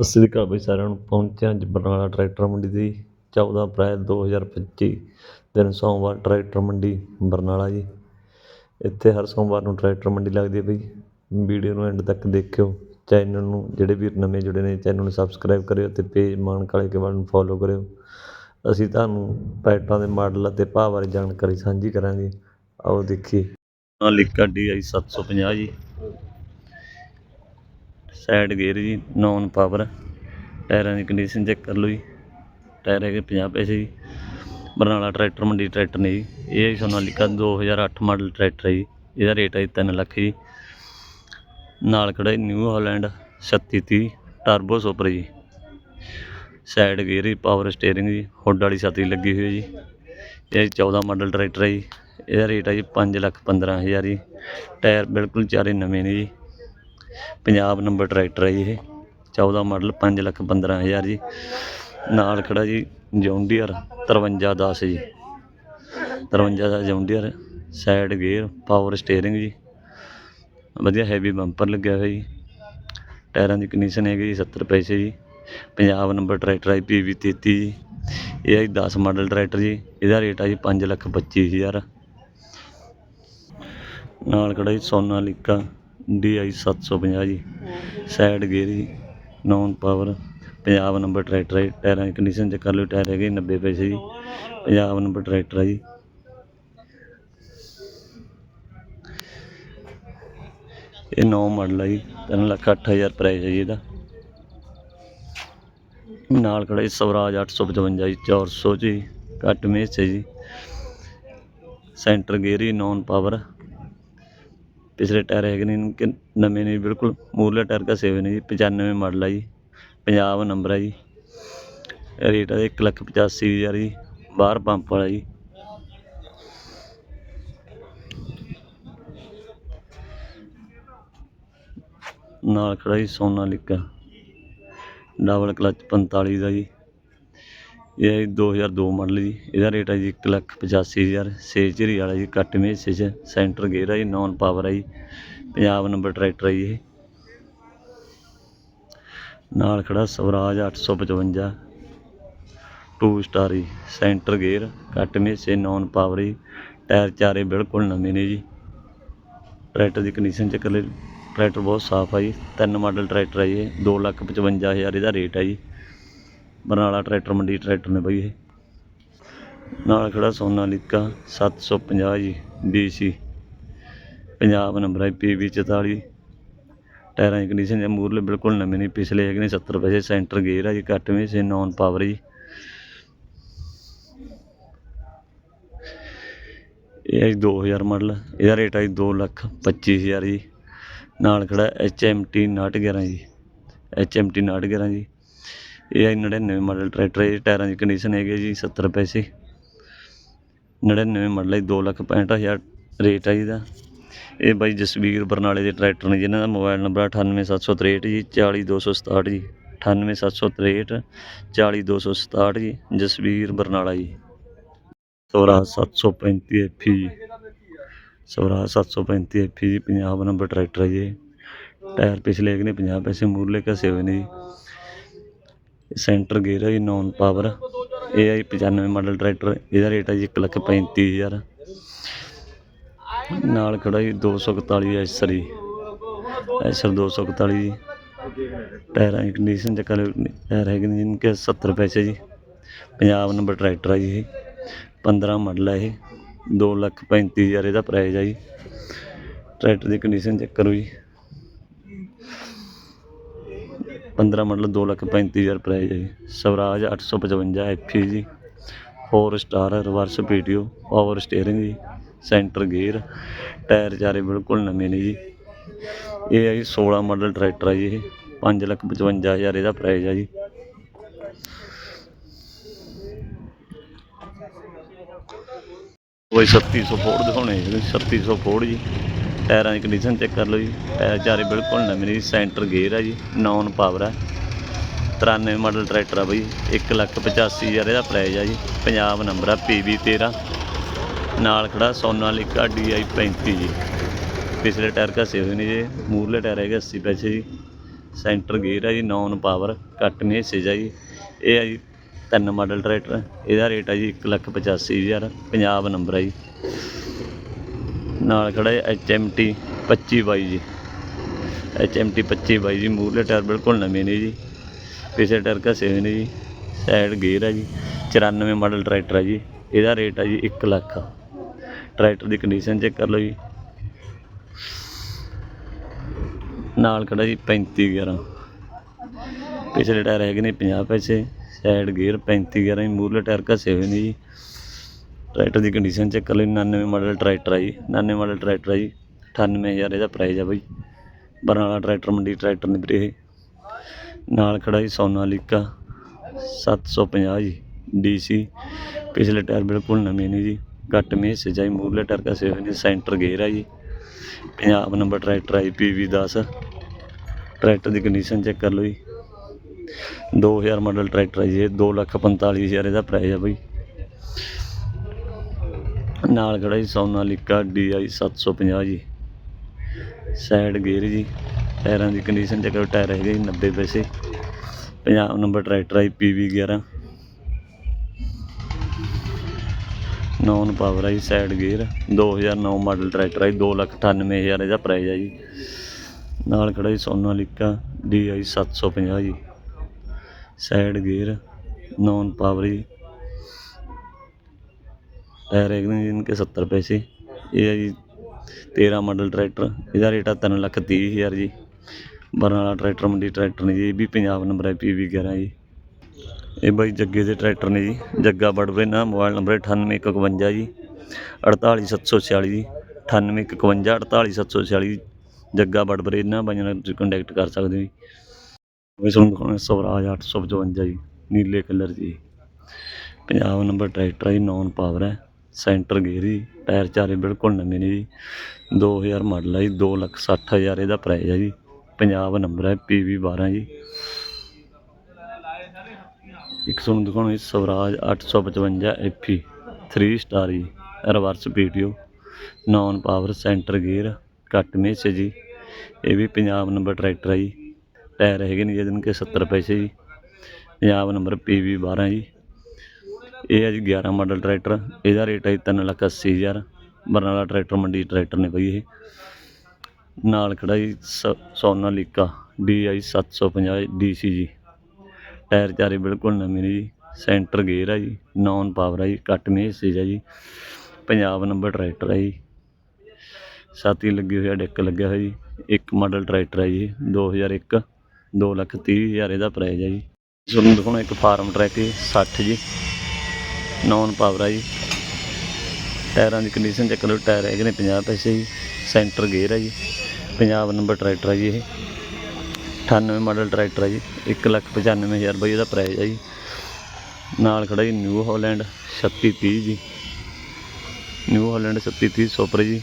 ਸਤਿ ਸ੍ਰੀ ਅਕਾਲ ਬਈ ਸਾਰਿਆਂ ਨੂੰ, ਪਹੁੰਚਿਆ ਅੱਜ ਬਰਨਾਲਾ ਟਰੈਕਟਰ ਮੰਡੀ ਦੀ 14 ਅਪ੍ਰੈਲ 2025 ਦਿਨ ਸੋਮਵਾਰ ਟਰੈਕਟਰ ਮੰਡੀ ਬਰਨਾਲਾ ਜੀ। ਇੱਥੇ ਹਰ ਸੋਮਵਾਰ ਨੂੰ ਟਰੈਕਟਰ ਮੰਡੀ ਲੱਗਦੀ ਹੈ ਬਈ। ਵੀਡੀਓ ਨੂੰ ਐਂਡ ਤੱਕ ਦੇਖਿਓ, ਚੈਨਲ ਨੂੰ, ਜਿਹੜੇ ਵੀ ਨਵੇਂ ਜੁੜੇ ਨੇ, ਚੈਨਲ ਨੂੰ ਸਬਸਕ੍ਰਾਈਬ ਕਰਿਓ ਤੇ ਪੇਜ ਮਾਨ ਕਾਲੇ ਕੇ ਨੂੰ ਫੋਲੋ ਕਰਿਓ। ਅਸੀਂ ਤੁਹਾਨੂੰ ਟਰੈਕਟਰਾਂ ਦੇ ਮਾਡਲ ਅਤੇ ਭਾਅ ਬਾਰੇ ਜਾਣਕਾਰੀ ਸਾਂਝੀ ਕਰਾਂਗੇ। ਆਓ ਦੇਖੀਏ। ਨਾਲਿਕਾ DI 750 ਜੀ। ਸਾਈਡ ਗੇਅਰ ਜੀ ਨੌਨ ਪਾਵਰ ਟਾਇਰਾਂ ਦੀ ਕੰਡੀਸ਼ਨ ਚੈੱਕ ਕਰ ਲਓ ਜੀ। ਟਾਇਰ ਹੈਗੇ 50 ਪੈਸੇ ਜੀ। ਬਰਨਾਲਾ ਟਰੈਕਟਰ ਮੰਡੀ ਟਰੈਕਟਰ ਨੇ ਜੀ। ਇਹ ਹੈ ਜੀ ਸੋਨਾਲੀਕਾ 2008 ਮਾਡਲ ਟਰੈਕਟਰ ਹੈ ਜੀ। ਇਹਦਾ ਰੇਟ ਹੈ ਜੀ 3 ਲੱਖ ਜੀ। ਨਾਲ ਖੜਾ ਜੀ ਨਿਊ ਹਾਲੈਂਡ 3630 ਟਰਬੋ ਸੁਪਰ ਜੀ। ਸਾਈਡ ਗੇਅਰ ਜੀ ਪਾਵਰ ਸਟੀਅਰਿੰਗ ਜੀ। ਹੁੱਡ ਵਾਲੀ ਛਤਰੀ ਲੱਗੀ ਹੋਈ ਹੈ ਜੀ। ਇਹ ਜੀ 14 ਮਾਡਲ ਟਰੈਕਟਰ ਹੈ ਜੀ। ਇਹਦਾ ਰੇਟ ਹੈ ਜੀ 5 ਲੱਖ 15000 ਜੀ। ਟਾਇਰ ਬਿਲਕੁਲ ਚਾਰੇ ਨਵੇਂ ਨੇ ਜੀ। ਪੰਜਾਬ ਨੰਬਰ ਟਰੈਕਟਰ ਹੈ ਜੀ ਇਹ। 14 ਮਾਡਲ 5 ਲੱਖ 15000 ਜੀ। ਨਾਲ ਖੜਾ ਜੀ ਜੌਂਡੀਅਰ 5310 ਜੀ। 53 ਦਾ John Deere side gear power steering ਜੀ। ਵਧੀਆ ਹੈਵੀ ਬੰਪਰ ਲੱਗਿਆ ਹੋਇਆ ਜੀ। ਟਾਇਰਾਂ ਦੀ ਕੰਡੀਸ਼ਨ ਹੈਗੀ ਜੀ 70 ਪੈਸੇ ਜੀ। ਪੰਜਾਬ ਨੰਬਰ ਟਰੈਕਟਰ ਹੈ ਪੀਵੀ 33 ਜੀ। ਇਹ ਹੈ ਜੀ 10 ਮਾਡਲ ਟਰੈਕਟਰ ਜੀ। ਇਹਦਾ ਰੇਟ ਆ ਜੀ 5 ਲੱਖ 25000 ਨਾਲ ਖੜਾ ਜੀ ਸੋਨਾਲੀਕਾ DI 750 ਜੀ। ਸਾਈਡ ਗੇਅਰ ਜੀ non power Punjab number tractor ਹੈ ਟਾਇਰਾਂ ਦੀ ਕੰਡੀਸ਼ਨ ਚੈੱਕ ਕਰ ਲਓ, ਟਾਇਰ ਹੈਗੇ 90 ਪੈਸੇ ਜੀ। ਪੰਜਾਬ ਨੰਬਰ ਟਰੈਕਟਰ ਹੈ ਜੀ। ਇਹ ਨੌ ਮਾਡਲ ਹੈ ਜੀ, ਤਿੰਨ ਲੱਖ ਅੱਠ ਹਜ਼ਾਰ ਪ੍ਰਾਈਸ ਹੈ ਜੀ ਇਹਦਾ। ਨਾਲ ਖੜਾ ਜੀ ਸਵਰਾਜ 855 ਜੀ 400 ਜੀ, ਘੱਟ ਮੇਸ ਹੈ ਜੀ। ਸੈਂਟਰ ਗੇਅਰ ਹੀ ਨੌਨ ਪਾਵਰ ਪਿਛਲੇ ਟਾਇਰ ਹੈਗੇ ਨੇ ਇਨਕੇ ਨਵੇਂ ਨੇ, ਬਿਲਕੁਲ ਮੂਰਲਾ ਟਾਇਰ ਘਸੇ ਹੋਏ ਨੇ ਜੀ 95 ਮਾਡਲ ਆ ਜੀ ਪੰਜਾਬ ਨੰਬਰ ਆ ਜੀ। ਰੇਟ ਹੈ ਇੱਕ ਲੱਖ ਪਚਾਸੀ ਹਜ਼ਾਰ ਜੀ, ਬਾਹਰ ਪੰਪ ਵਾਲਾ ਜੀ। ਨਾਲ ਖੜਾ ਜੀ ਸੋਨਾਲੀਕਾ ਡਬਲ ਕਲਚ 45 ਦਾ ਜੀ। ਇਹ ਹੈ ਜੀ 2002 ਮਾਡਲ ਜੀ। ਇਹਦਾ ਰੇਟ ਹੈ ਜੀ ਇੱਕ ਲੱਖ ਪਚਾਸੀ ਹਜ਼ਾਰ। ਛੇ ਝਰੀ ਵਾਲਾ ਜੀ ਕੱਟ ਮੇਸੇ 'ਚ। ਸੈਂਟਰ ਗੇਅਰ ਹੈ ਜੀ ਨੌਨ ਪਾਵਰ ਹੈ ਜੀ। ਪੰਜਾਬ ਨੰਬਰ ਟਰੈਕਟਰ ਹੈ ਜੀ ਇਹ। ਨਾਲ ਖੜਾ ਸਵਰਾਜ 855 ਟੂ ਸਟਾਰ ਜੀ, centre gear cut mesh non power ਜੀ। ਟਾਇਰ ਚਾਰੇ ਬਿਲਕੁਲ ਨਵੇਂ ਨੇ ਜੀ। ਟਰੈਕਟਰ ਦੀ ਕੰਡੀਸ਼ਨ ਚੈੱਕ ਕਰ ਲਓ ਟਰੈਕਟਰ ਬਹੁਤ ਸਾਫ਼ ਹੈ ਜੀ। ਤਿੰਨ ਮਾਡਲ ਟਰੈਕਟਰ ਹੈ ਜੀ ਇਹ। ਦੋ ਲੱਖ ਪਚਵੰਜਾ ਹਜ਼ਾਰ ਇਹਦਾ ਰੇਟ ਹੈ ਜੀ। ਬਰਨਾਲਾ ਟਰੈਕਟਰ ਮੰਡੀ ਟਰੈਕਟਰ ਨੇ ਬਈ ਇਹ। ਨਾਲ ਖੜਾ ਸੋਨਾਲੀਕਾ 750 ਜੀ ਡੀਸੀ ਪੰਜਾਬ ਨੰਬਰ ਹੈ ਪੀਵੀ 44 ਟਾਇਰਾਂ ਦੀ ਕੰਡੀਸ਼ਨ ਜਾਂ ਮੂਰਲੇ ਬਿਲਕੁਲ ਨਵੇਂ ਨੇ ਪਿਛਲੇ ਹੈਗੇ ਨੇ 70 ਪੈਸੇ, ਸੈਂਟਰ ਗੇਅਰ ਹੈ ਜੀ ਘੱਟਵੇਂ ਸੇ ਨੌਨ ਪਾਵਰ ਜੀ। ਇਹ ਹੈ ਜੀ 2000 ਮਾਡਲ, ਇਹਦਾ ਰੇਟ ਹੈ ਜੀ ਦੋ ਲੱਖ 25000 ਜੀ। ਨਾਲ ਖੜਾ ਐਚ ਐਮ ਟੀ 911 ਜੀ ਐਚ ਐਮ ਟੀ 911 ਜੀ। ਇਹ ਹੈ 99 ਮਾਡਲ ਟਰੈਕਟਰ ਹੈ ਟਾਇਰਾਂ ਦੀ ਕੰਡੀਸ਼ਨ ਹੈਗੀ ਜੀ 70 ਪੈਸੇ। 99 ਮਾਡਲ ਹੈ ਦੋ ਲੱਖ 65000 ਰੇਟ ਹੈ ਜੀ ਇਹ ਬਾਈ ਜਸਵੀਰ ਬਰਨਾਲੇ ਦੇ ਟਰੈਕਟਰ ਨੇ ਜਿਨ੍ਹਾਂ ਦਾ ਮੋਬਾਈਲ ਨੰਬਰ 98763 ਜੀ 40267 ਜੀ। 98763 40267 ਜੀ, ਜਸਵੀਰ ਬਰਨਾਲਾ ਜੀ। ਸਵਰਾਜ 735 ਐਫੀ ਜੀ। ਸਵਰਾਜ 735 ਐਫੀ ਜੀ, ਪੰਜਾਬ ਨੰਬਰ ਟਰੈਕਟਰ ਹੈ ਜੀ ਟਾਇਰ ਪਿਛਲੇ ਹੈਗੇ ਨੇ 50 ਪੈਸੇ ਮੂਰਲੇ ਘਸੇ ਹੋਏ ਨੇ ਜੀ। ਸੈਂਟਰ ਗੇਅਰ ਹੈ ਜੀ ਨੌਨ ਪਾਵਰ ਇਹ ਹੈ ਜੀ 95 ਮਾਡਲ ਟਰੈਕਟਰ ਇਹਦਾ ਰੇਟ ਹੈ ਜੀ 1 ਲੱਖ 35000 ਨਾਲ ਖੜਾ ਜੀ 241 ਐਸਰ ਜੀ। ਐਸਰ 241 ਜੀ। ਟਾਇਰਾਂ ਦੀ ਕੰਡੀਸ਼ਨ ਚੈੱਕ ਕਰ ਟਾਇਰ ਹੈਗੇ ਨੇ ਜਿਨਕੇ 70 ਪੈਸੇ ਜੀ। ਪੰਜਾਬ ਨੰਬਰ ਟਰੈਕਟਰ ਹੈ ਜੀ ਇਹ। 15 ਮਾਡਲ ਹੈ ਇਹ। 2 ਲੱਖ 35000 ਇਹਦਾ ਪ੍ਰਾਈਸ ਹੈ ਜੀ। ਟਰੈਕਟਰ ਦੀ ਕੰਡੀਸ਼ਨ ਚੈੱਕ ਕਰੋ ਜੀ। 15 ਮਾਡਲ 2 ਲੱਖ 35000 ਪ੍ਰਾਈਜ਼ ਹੈ ਜੀ ਸਵਰਾਜ 855 ਐਫੀ ਜੀ। Four star reverse PTO power steering ਜੀ। ਸੈਂਟਰ ਗੇਅਰ ਟਾਇਰ ਚਾਰੇ ਬਿਲਕੁਲ ਨਵੇਂ ਨੇ ਜੀ। ਇਹ ਹੈ ਜੀ 16 ਮਾਡਲ ਟਰੈਕਟਰ ਹੈ ਜੀ ਇਹ। 5 ਲੱਖ 55000 ਇਹਦਾ ਪ੍ਰਾਈਸ ਹੈ ਜੀ। ਕੋਈ 3700 ਫੋੜ ਦਿਖਾਉਣੇ ਜੀ। 3700 ਫੋੜ ਜੀ। ਟਾਇਰਾਂ ਦੀ ਕੰਡੀਸ਼ਨ ਚੈੱਕ ਕਰ ਲਓ ਜੀ। ਟਾਇਰ ਚਾਰੇ ਬਿਲਕੁਲ ਨਵੇਂ ਨੇ ਸੈਂਟਰ ਗੇਅਰ ਆ ਜੀ ਨੌਨ ਪਾਵਰ ਹੈ 93 ਮਾਡਲ ਟਰੈਕਟਰ ਆ ਬਈ 1 ਲੱਖ 85000 ਇਹਦਾ ਪ੍ਰਾਈਸ ਆ ਜੀ ਪੰਜਾਬ ਨੰਬਰ ਆ ਪੀਬੀ 13 ਨਾਲ ਖੜਾ ਸੋਨਾਲੀਕਾ DI 35 ਜੀ। ਪਿਛਲੇ ਟਾਇਰ ਘਸੇ ਹੋਏ ਨੇ ਜੀ ਮੂਰਲੇ ਟਾਇਰ ਹੈਗੇ 80 ਪੈਸੇ ਜੀ। ਸੈਂਟਰ ਗੇਅਰ ਆ ਜੀ ਨੌਨ ਪਾਵਰ ਕੱਟ ਹਿੱਸੇ ਹੈ ਜੀ ਇਹ ਆ ਜੀ, ਤਿੰਨ ਮਾਡਲ ਟਰੈਕਟਰ ਇਹਦਾ ਰੇਟ ਆ ਜੀ, ਇੱਕ ਲੱਖ ਪਚਾਸੀ ਹਜ਼ਾਰ ਪੰਜਾਬ ਨੰਬਰ ਹੈ ਜੀ। ਨਾਲ ਖੜਾ ਹੈ ਐਚ ਐਮ ਟੀ ਪੱਚੀ ਬਾਈ ਜੀ। ਐਚ ਐਮ ਟੀ ਪੱਚੀ ਬਾਈ ਜੀ ਮੂਰਲੇ ਟਾਇਰ ਬਿਲਕੁਲ ਨਵੇਂ ਨੇ ਜੀ। ਪਿਛਲੇ ਟਾਇਰ ਘਸੇ ਹੋਏ ਨੇ ਜੀ। ਸਾਈਡ ਗੇਅਰ ਹੈ ਜੀ 94 ਮਾਡਲ ਟਰੈਕਟਰ ਹੈ ਜੀ। ਇਹਦਾ ਰੇਟ ਹੈ ਜੀ 1 ਲੱਖ। ਟਰੈਕਟਰ ਦੀ ਕੰਡੀਸ਼ਨ ਚੈੱਕ ਕਰ ਲਓ ਜੀ। ਨਾਲ ਖੜਾ ਜੀ 35 11 ਪਿਛਲੇ ਟਾਇਰ ਹੈਗੇ ਨੇ 50 ਪੈਸੇ। ਸਾਈਡ ਗੇਅਰ 35 11 ਜੀ ਮੂਰਲੇ ਟਾਇਰ ਘਸੇ ਹੋਏ ਨੇ ਜੀ। ਟਰੈਕਟਰ ਦੀ ਕੰਡੀਸ਼ਨ ਚੈੱਕ ਕਰ ਲਈ ਜੀ, 99 ਮਾਡਲ ਟਰੈਕਟਰ ਆ ਜੀ 99 ਮਾਡਲ ਟਰੈਕਟਰ ਆ ਜੀ 98000 ਇਹਦਾ ਪ੍ਰਾਈਸ ਆ ਬਾਈ ਬਰਨਾਲਾ ਟਰੈਕਟਰ ਮੰਡੀ ਟਰੈਕਟਰ ਨੇ ਵੀਰੇ ਇਹ। ਨਾਲ ਖੜਾ ਜੀ ਸੋਨਾਲੀਕਾ 750 ਜੀ ਡੀਸੀ ਪਿਛਲੇ ਟਾਇਰ ਬਿਲਕੁਲ ਨਵੇਂ ਨੇ ਜੀ ਘੱਟ ਮੇਸੇ ਸਜਾਈ ਮੂਰਲੇ ਟਾਇਰ ਕਸੇ ਹੋਏ ਨੇ ਸੈਂਟਰ ਗੇਅਰ ਆ ਜੀ ਪੰਜਾਬ ਨੰਬਰ ਟਰੈਕਟਰ ਹੈ ਪੀਵੀ 10 ਟਰੈਕਟਰ ਦੀ ਕੰਡੀਸ਼ਨ ਚੈੱਕ ਕਰ ਲਓ ਜੀ। 2000 ਮਾਡਲ ਟਰੈਕਟਰ ਹੈ ਜੀ ਇਹ 245000 ਇਹਦਾ ਪ੍ਰਾਈਸ ਹੈ ਬਾਈ। ਨਾਲ ਖੜਾ ਜੀ ਸੋਨਾਲੀਕਾ ਡੀਆਈ 750 ਜੀ। ਸਾਈਡ ਗੇਅਰ ਜੀ, ਟਾਇਰਾਂ ਦੀ ਕੰਡੀਸ਼ਨ ਚੈੱਕ ਕਰੋ, ਟਾਇਰ ਹੈਗੇ ਜੀ 90 ਪੈਸੇ। ਪੰਜਾਬ ਨੰਬਰ ਟਰੈਕਟਰ ਹੈ ਪੀਵੀ 11 ਨੌਨ ਪਾਵਰ ਹੈ ਜੀ, ਸਾਈਡ ਗੇਅਰ। 2009 ਮਾਡਲ ਟਰੈਕਟਰ ਹੈ 298000 ਇਹਦਾ ਪ੍ਰਾਈਸ ਹੈ ਜੀ। ਨਾਲ ਖੜਾ ਜੀ ਸੋਨਾਲੀਕਾ ਡੀਆਈ 750 ਜੀ। ਸਾਈਡ ਗੇਅਰ, ਨੌਨ ਪਾਵਰ ਜੀ ਟਾਇਰ ਹੈਗੇ ਨੇ ਜਿਨਕੇ 70 ਪੈਸੇ। ਇਹ ਹੈ ਜੀ 13 ਮਾਡਲ ਟਰੈਕਟਰ ਇਹਦਾ ਰੇਟ ਆ ਤਿੰਨ ਲੱਖ ਤੀਹ ਹਜ਼ਾਰ ਜੀ। ਬਰਨਾਲਾ ਟਰੈਕਟਰ ਮੰਡੀ ਟਰੈਕਟਰ ਨੇ ਜੀ, ਇਹ ਵੀ ਪੰਜਾਬ ਨੰਬਰ ਹੈ, ਪੀ ਵੀ 11 ਜੀ। ਇਹ ਬਾਈ ਜੱਗੇ ਦੇ ਟਰੈਕਟਰ ਨੇ ਜੀ, ਜੱਗਾ ਬੜਵੇ ਨਾ ਮੋਬਾਈਲ ਨੰਬਰ 9851 ਜੀ। 48746 ਜੀ 9851 48746 ਜੱਗਾ ਬੜਬਰੇ ਇਹਨਾਂ ਬਾਈਆਂ ਨਾਲ ਤੁਸੀਂ ਕੰਟੈਕਟ ਕਰ ਸਕਦੇ ਹੋ ਜੀ। ਇਸ ਨੂੰ ਦਿਖਾਉਣਾ, ਸਵਰਾਜ 855 ਜੀ, ਨੀਲੇ ਕਲਰ ਜੀ। ਪੰਜਾਬ ਨੰਬਰ ਟਰੈਕਟਰ ਹੈ ਜੀ ਨੌਨ ਪਾਵਰ ਹੈ। ਸੈਂਟਰ ਗੇਅਰ ਜੀ ਟਾਇਰ ਚਾਰੇ ਬਿਲਕੁਲ ਨਵੇਂ ਨੇ ਜੀ। 2000 ਮਾਡਲ ਹੈ ਜੀ 2 ਲੱਖ 60 ਹਜ਼ਾਰ ਇਹਦਾ ਪ੍ਰਾਈਸ ਹੈ ਜੀ। ਪੰਜਾਬ ਨੰਬਰ ਹੈ ਪੀਵੀ 12 ਜੀ। ਇੱਕ ਤੁਹਾਨੂੰ ਦਿਖਾਉਣਾ ਜੀ, ਸਵਰਾਜ 855 ਐਫੀ 3 ਸਟਾਰ ਜੀ reverse PTO non power centre gear cut mesh ਜੀ। ਇਹ ਵੀ ਪੰਜਾਬ ਨੰਬਰ ਟਰੈਕਟਰ ਹੈ ਜੀ। ਟਾਇਰ ਹੈਗੇ ਨੇ ਜਿਹਦੇ ਕਿ 70 ਪੈਸੇ ਜੀ। ਪੰਜਾਬ ਨੰਬਰ ਪੀਵੀ 12 ਜੀ। ਇਹ ਹੈ ਜੀ 11 ਮਾਡਲ ਟਰੈਕਟਰ, ਇਹਦਾ ਰੇਟ ਹੈ ਤਿੰਨ ਲੱਖ ਅੱਸੀ ਹਜ਼ਾਰ। ਬਰਨਾਲਾ ਟਰੈਕਟਰ ਮੰਡੀ ਟਰੈਕਟਰ ਨੇ ਬਈ ਇਹ। ਨਾਲ ਖੜਾ ਜੀ ਸ- ਸੋਨਾਲੀਕਾ ਡੀਆਈ 750 ਡੀਸੀ ਜੀ। ਟਾਇਰ ਚਾਰੇ ਬਿਲਕੁਲ ਨਵੇਂ ਨੇ ਜੀ, ਸੈਂਟਰ ਗੇਅਰ ਹੈ ਜੀ, ਨੌਨ ਪਾਵਰ ਹੈ ਜੀ, ਕੱਟ ਮੇਸੇਜ ਹੈ ਜੀ ਪੰਜਾਬ ਨੰਬਰ ਟਰੈਕਟਰ ਹੈ ਜੀ। ਸਾਥੀ ਲੱਗੇ ਹੋਇਆ ਡੈਕ ਲੱਗਿਆ ਹੋਇਆ ਜੀ, ਇੱਕ ਮਾਡਲ ਟਰੈਕਟਰ ਹੈ ਜੀ 2001 2 ਲੱਖ ਤੀਹ ਹਜ਼ਾਰ ਇਹਦਾ ਪ੍ਰਾਈਸ ਹੈ ਜੀ। ਤੁਹਾਨੂੰ ਦਿਖਾਉਣਾ ਇੱਕ ਫਾਰਮ ਟਰੈਕ ਹੈ 60 ਜੀ। ਨੌਨ ਪਾਵਰ ਆ ਜੀ। ਟਾਇਰਾਂ ਦੀ ਕੰਡੀਸ਼ਨ ਚੈੱਕ ਕਰੋ ਟਾਇਰ ਹੈਗੇ ਨੇ 50 ਪੈਸੇ ਜੀ। ਸੈਂਟਰ ਗੇਅਰ ਹੈ ਜੀ। ਪੰਜਾਬ ਨੰਬਰ ਟਰੈਕਟਰ ਹੈ ਜੀ ਇਹ। 98 ਮਾਡਲ ਟਰੈਕਟਰ ਹੈ ਜੀ। 195000 ਬਈ ਇਹਦਾ ਪ੍ਰਾਈਸ ਹੈ ਜੀ। ਨਾਲ ਖੜਾ ਜੀ ਨਿਊ ਹਾਲੈਂਡ 3630 ਜੀ। ਨਿਊ ਹਾਲੈਂਡ 3630 ਸੁਪਰ ਜੀ।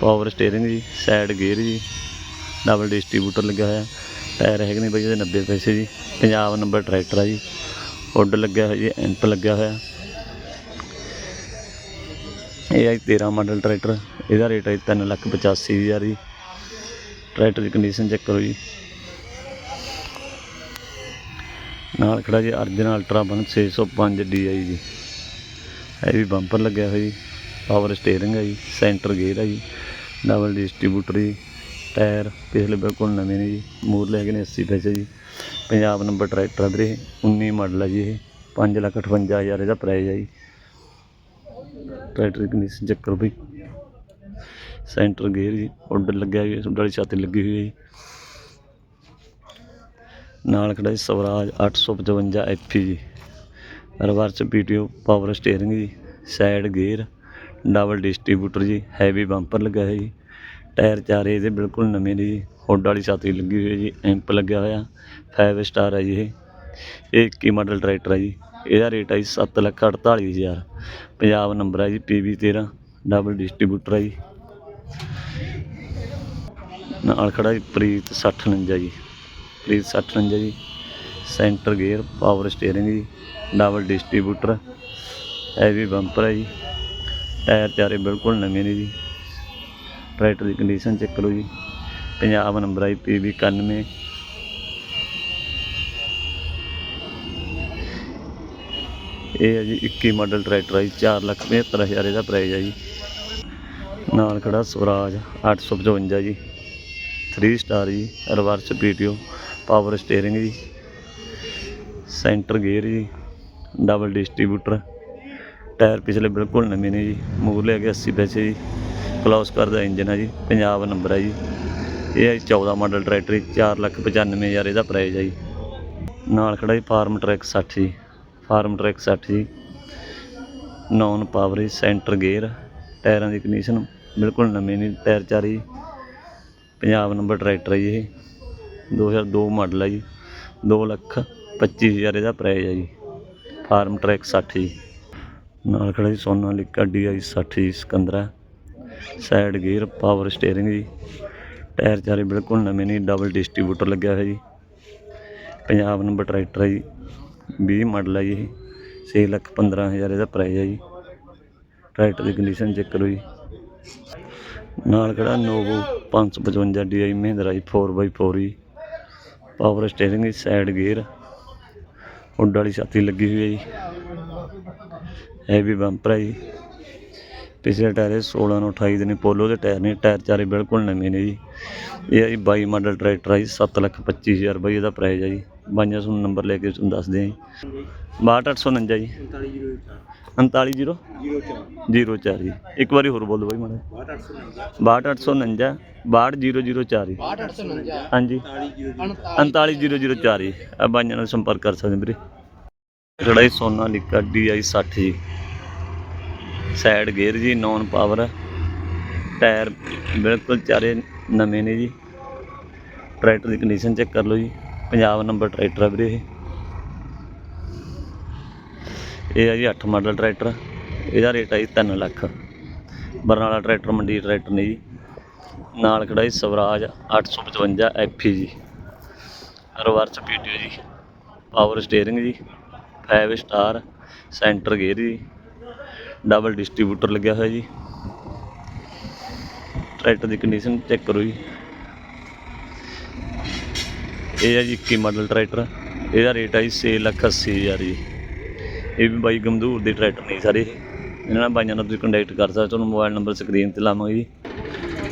ਪਾਵਰ ਸਟੀਅਰਿੰਗ ਜੀ। ਸਾਈਡ ਗੇਅਰ ਜੀ। ਡਬਲ ਡਿਸਟ੍ਰੀਬਿਊਟਰ ਲੱਗਿਆ ਹੋਇਆ। ਟਾਇਰ ਹੈਗੇ ਨੇ ਬਈ ਇਹਦੇ 90 ਪੈਸੇ ਜੀ। ਪੰਜਾਬ ਨੰਬਰ ਟਰੈਕਟਰ ਹੈ ਜੀ। ਉੱਡ ਲੱਗਿਆ ਹੋਇਆ ਜੀ। ਐਂਪ ਲੱਗਿਆ ਹੋਇਆ। ਇਹ ਹੈ 13 ਮਾਡਲ ਟਰੈਕਟਰ, ਇਹਦਾ ਰੇਟ ਹੈ ਤਿੰਨ ਲੱਖ ਪਚਾਸੀ ਹਜ਼ਾਰ ਜੀ। ਟਰੈਕਟਰ ਦੀ ਕੰਡੀਸ਼ਨ ਚੈੱਕ ਕਰੋ ਜੀ। ਨਾਲ ਖੜਾ ਜੀ ਅਰਜਨ ਅਲਟਰਾ ਬਨ 605 DI ਜੀ। ਇਹ ਵੀ ਬੰਪਰ ਲੱਗਿਆ ਹੋਇਆ ਜੀ। ਪਾਵਰ ਸਟੀਅਰਿੰਗ ਹੈ ਜੀ ਸੈਂਟਰ ਗੇਅਰ ਹੈ ਜੀ। ਡਬਲ ਡਿਸਟ੍ਰੀਬਿਊਟਰ ਜੀ। ਟਾਇਰ ਪਿਛਲੇ ਬਿਲਕੁਲ ਨਵੇਂ ਨੇ ਜੀ। ਮੂਰਲੇ ਹੈਗੇ ਨੇ 80 ਪੈਸੇ ਜੀ। ਪੰਜਾਬ ਨੰਬਰ ਟਰੈਕਟਰ ਵੀਰੇ 19 ਮਾਡਲ ਹੈ ਜੀ ਇਹ। 5 ਲੱਖ 58 ਹਜ਼ਾਰ ਇਹਦਾ ਪ੍ਰਾਈਸ ਹੈ ਜੀ। ਟਰੈਕਟਰ ਦੀ ਕੰਡੀਸ਼ਨ ਚੈੱਕ ਕਰੋ ਬਈ। ਸੈਂਟਰ ਗੇਅਰ ਜੀ ਆਰਡਰ ਲੱਗਿਆ ਹੋਇਆ ਸੁੱਡ ਵਾਲੀ ਛਾਤੀ ਲੱਗੀ ਹੋਈ ਹੈ ਜੀ। ਨਾਲ ਖੜਾ ਜੀ ਸਵਰਾਜ 855 ਐਫੀ ਜੀ। ਰਿਵਰਸ ਪੀਟੀਓ ਪਾਵਰ ਸਟੀਅਰਿੰਗ ਜੀ। ਸਾਈਡ ਗੇਅਰ ਡਬਲ ਡਿਸਟ੍ਰੀਬਿਊਟਰ ਜੀ। ਹੈਵੀ ਬੰਪਰ ਲੱਗਾ ਹੈ ਜੀ। ਟਾਇਰ ਚਾਰੇ ਇਹਦੇ ਬਿਲਕੁਲ ਨਵੇਂ ਨੇ ਜੀ। ਹੁੱਡ ਵਾਲੀ ਛਾਤੀ ਲੱਗੀ ਹੋਈ ਹੈ ਜੀ ਐਂਪ ਲੱਗਿਆ ਹੋਇਆ। 5 ਸਟਾਰ ਹੈ ਜੀ ਇਹ। ਇਹ 21 ਮਾਡਲ ਟਰੈਕਟਰ ਹੈ ਜੀ। ਇਹਦਾ ਰੇਟ ਆ ਜੀ ਸੱਤ ਲੱਖ ਅੜਤਾਲੀ ਹਜ਼ਾਰ। ਪੰਜਾਬ ਨੰਬਰ ਹੈ ਜੀ ਪੀਵੀ 13 ਡਬਲ ਡਿਸਟ੍ਰੀਬਿਊਟਰ ਹੈ ਜੀ। ਨਾਲ ਖੜਾ ਜੀ ਪ੍ਰੀਤ 6049 ਜੀ। ਪ੍ਰੀਤ 6049 ਜੀ। ਸੈਂਟਰ ਗੇਅਰ ਪਾਵਰ ਸਟੀਅਰਿੰਗ ਜੀ। ਡਬਲ ਡਿਸਟ੍ਰੀਬਿਊਟਰ ਹੈਵੀ ਬੰਪਰ ਹੈ ਜੀ। ਟਾਇਰ ਚਾਰੇ ਬਿਲਕੁਲ ਨਵੇਂ ਨੇ ਜੀ। ਟਰੈਕਟਰ ਦੀ ਕੰਡੀਸ਼ਨ ਚੈੱਕ ਕਰੋ ਜੀ। ਪੰਜਾਬ ਨੰਬਰ ਹੈ ਪੀਵੀ 91 ਇਹ ਹੈ ਜੀ 21 ਮਾਡਲ ਟਰੈਕਟਰ ਹੈ ਜੀ 475000 ਇਹਦਾ ਪ੍ਰਾਈਸ ਹੈ ਜੀ। ਨਾਲ ਖੜਾ ਸਵਰਾਜ 855 ਜੀ। 3 ਸਟਾਰ ਜੀ ਰਿਵਰਸ ਪੀਟੀਓ ਪਾਵਰ ਸਟੀਅਰਿੰਗ ਜੀ। ਸੈਂਟਰ ਗੇਅਰ ਜੀ ਡਬਲ ਡਿਸਟ੍ਰੀਬਿਊਟਰ ਟਾਇਰ ਪਿਛਲੇ ਬਿਲਕੁਲ ਨਵੇਂ ਨੇ ਜੀ ਮੂਰਲੇ ਹੈਗੇ 80 ਪੈਸੇ ਜੀ। ਕਲੋਸ ਕਰਦਾ ਇੰਜਨ ਹੈ ਜੀ ਪੰਜਾਬ ਨੰਬਰ ਹੈ ਜੀ। ਇਹ ਹੈ ਜੀ 14 ਮਾਡਲ ਟਰੈਕਟਰ ਜੀ 495000 ਇਹਦਾ ਪ੍ਰਾਈਸ ਹੈ ਜੀ। ਨਾਲ ਖੜਾ ਜੀ ਫਾਰਮ ਟਰੈਕ 60 ਜੀ। ਫਾਰਮ ਟਰੈਕ 60 ਜੀ। ਨੌਨ ਪਾਵਰ ਜੀ ਸੈਂਟਰ ਗੇਅਰ ਟਾਇਰਾਂ ਦੀ ਕੰਡੀਸ਼ਨ ਬਿਲਕੁਲ ਨਵੇਂ ਨੇ ਟਾਇਰ ਚਾਰੇ ਜੀ। ਪੰਜਾਬ ਨੰਬਰ ਟਰੈਕਟਰ ਹੈ ਜੀ ਇਹ। 2002 ਮਾਡਲ ਹੈ ਜੀ। 2 ਲੱਖ 25000 ਇਹਦਾ ਪ੍ਰਾਈਸ ਹੈ ਜੀ। ਫਾਰਮ ਟਰੈਕ 60 ਜੀ। ਨਾਲ ਖੜਾ ਜੀ ਸੋਨਾ ਸੋਨਾਲੀਕਾ ਡੀਆਈ 60 ਜੀ Sikandra. Side gear power steering ਜੀ। ਟਾਇਰ ਚਾਰੇ ਬਿਲਕੁਲ ਨਵੇਂ ਨੇ ਡਬਲ ਡਿਸਟ੍ਰੀਬਿਊਟਰ ਲੱਗਿਆ ਹੋਇਆ ਜੀ। ਪੰਜਾਬ ਨੰਬਰ ਟਰੈਕਟਰ ਹੈ ਜੀ। 20 ਮਾਡਲ ਹੈ ਜੀ ਇਹ। 6 ਲੱਖ 15000 ਇਹਦਾ ਪ੍ਰਾਈਸ ਹੈ ਜੀ। ਟਰੈਕਟਰ ਦੀ ਕੰਡੀਸ਼ਨ ਚੈੱਕ ਕਰੋ ਜੀ। ਨਾਲ ਕਿਹੜਾ ਨੋਵੋ 555 DI ਮਹਿੰਦਰਾ ਜੀ 4x4 ਜੀ। ਪਾਵਰ ਸਟੀਅਰਿੰਗ ਜੀ ਸਾਈਡ ਗੇਅਰ ਉੱਡ ਵਾਲੀ ਛਾਤੀ ਲੱਗੀ ਹੋਈ ਹੈ ਜੀ। ਹੈਵੀ ਬੰਪਰ ਹੈ ਜੀ। ਪਿਛਲੇ ਟਾਇਰ 16 ਨੂੰ 28 ਦੇ ਨੇ ਪੋਲੋ ਦੇ ਟਾਇਰ ਨੇ ਟਾਇਰ ਚਾਰੇ ਬਿਲਕੁਲ ਨਵੇਂ ਨੇ ਜੀ। ਇਹ ਹੈ ਜੀ 22 ਮਾਡਲ ਟਰੈਕਟਰ ਹੈ ਜੀ 7 ਲੱਖ 25000 ਬਾਈ ਇਹਦਾ ਪ੍ਰਾਈਸ ਹੈ ਜੀ। ਬਾਈਆਂ ਤੁਹਾਨੂੰ ਨੰਬਰ ਲੈ ਕੇ ਤੁਹਾਨੂੰ ਦੱਸਦੇ ਹਾਂ ਜੀ। 62849 ਜੀ। 390 04 ਜੀ। ਇੱਕ ਵਾਰੀ ਹੋਰ ਬੋਲ ਬਾਈ ਮਾੜਾ 62849 62004 ਜੀ। 6849 ਹਾਂਜੀ। 39004 ਜੀ। ਆ ਬਾਈਆਂ ਨਾਲ ਸੰਪਰਕ ਕਰ ਸਕਦੇ ਵੀਰੇ। ਜਿਹੜਾ ਇਹ ਸੋਨਾ ਲਿਕਾ DI 60 ਜੀ। ਸਾਈਡ ਗੇਅਰ ਜੀ ਨੌਨ ਪਾਵਰ ਟਾਇਰ ਬਿਲਕੁਲ ਚਾਰੇ ਨਵੇਂ ਨੇ ਜੀ। ਟਰੈਕਟਰ ਦੀ ਕੰਡੀਸ਼ਨ ਚੈੱਕ ਕਰ ਲਓ ਜੀ। ਪੰਜਾਬ ਨੰਬਰ ਟਰੈਕਟਰ ਆ ਵੀਰੇ ਇਹ। ਇਹ ਹੈ ਜੀ 8 ਮਾਡਲ ਟਰੈਕਟਰ। ਇਹਦਾ ਰੇਟ ਆ ਜੀ 3 ਲੱਖ। ਬਰਨਾਲਾ ਟਰੈਕਟਰ, ਮੰਡੀ ਟਰੈਕਟਰ ਨੇ ਜੀ। ਨਾਲ ਖੜਾ ਜੀ ਸਵਰਾਜ 855 ਐਫੀ ਜੀ ਰਿਵਰਸ ਪੀਟੀਓ ਜੀ। ਪਾਵਰ ਸਟੀਅਰਿੰਗ ਜੀ। 5 ਸਟਾਰ ਸੈਂਟਰ ਗੇਅਰ ਜੀ। ਡਬਲ ਡਿਸਟ੍ਰੀਬਿਊਟਰ ਲੱਗਿਆ ਹੋਇਆ ਜੀ। ਟਰੈਕਟਰ ਦੀ ਕੰਡੀਸ਼ਨ ਚੈੱਕ ਕਰੋ ਜੀ। ਇਹ ਹੈ ਜੀ 21 ਮਾਡਲ ਟਰੈਕਟਰ। ਇਹਦਾ ਰੇਟ ਹੈ ਜੀ 6 ਲੱਖ 80 ਹਜ਼ਾਰ ਜੀ। ਇਹ ਵੀ ਬਾਈ ਗਮਦੂਰ ਦੇ ਟਰੈਕਟਰ ਨੇ ਸਾਰੇ। ਇਹਨਾਂ ਨਾਲ ਬਾਈਆਂ ਨਾਲ ਤੁਸੀਂ ਕੰਟੈਕਟ ਕਰ ਸਕਦੇ ਤੁਹਾਨੂੰ ਮੋਬਾਈਲ ਨੰਬਰ ਸਕਰੀਨ ਤੇ ਲਾਵਾਂਗੇ ਜੀ।